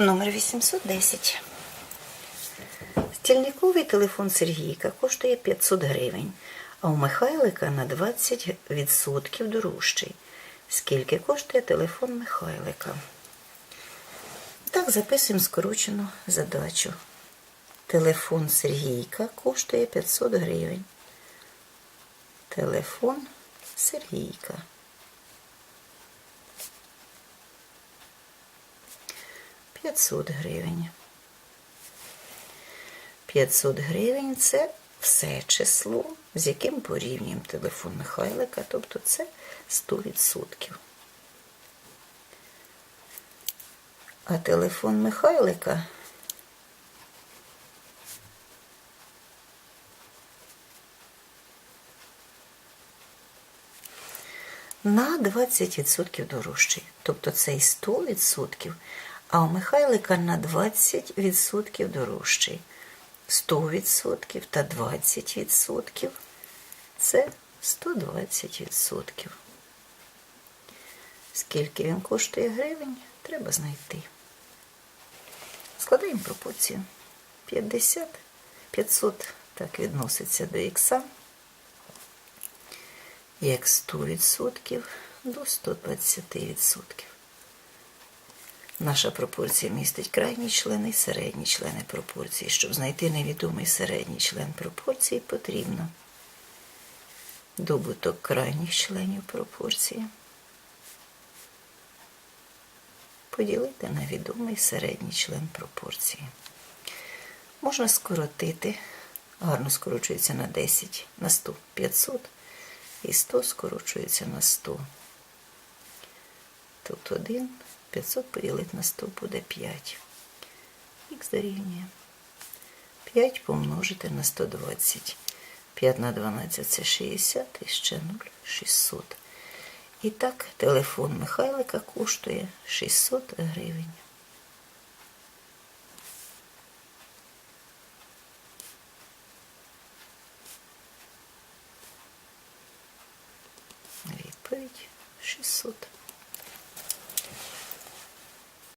Номер 810. Стільниковий телефон Сергійка коштує 500 гривень, а у Михайлика на 20% дорожчий. Скільки коштує телефон Михайлика? Так, записуємо скорочену задачу. Телефон Сергійка коштує 500 гривень. Телефон Сергійка. П'ятсот гривень. 500 гривень це все число, з яким порівнюємо телефон Михайлика, тобто це 100%. А телефон Михайлика на 20% дорожчий. Тобто цей 100%, а у Михайлика на 20% дорожчий. 100% та 20% це 120%. Скільки він коштує гривень, треба знайти. Складаємо пропорцію. 50, 500 так відноситься до х, як 100% до 120%. Наша пропорція містить крайні члени і середні члени пропорції. Щоб знайти невідомий середній член пропорції, потрібно добуток крайніх членів пропорції поділити на відомий середній член пропорції. Можна скоротити, гарно скорочується на 10, на 100, 500, і 100 скорочується на 100. Тут 1, 500 поділити на 100 буде 5. Х дорівнює 5 помножити на 120. 5 на 12 це 60 і ще 0 600. І так, телефон Михайлика коштує 600 гривень. Відповідь 600.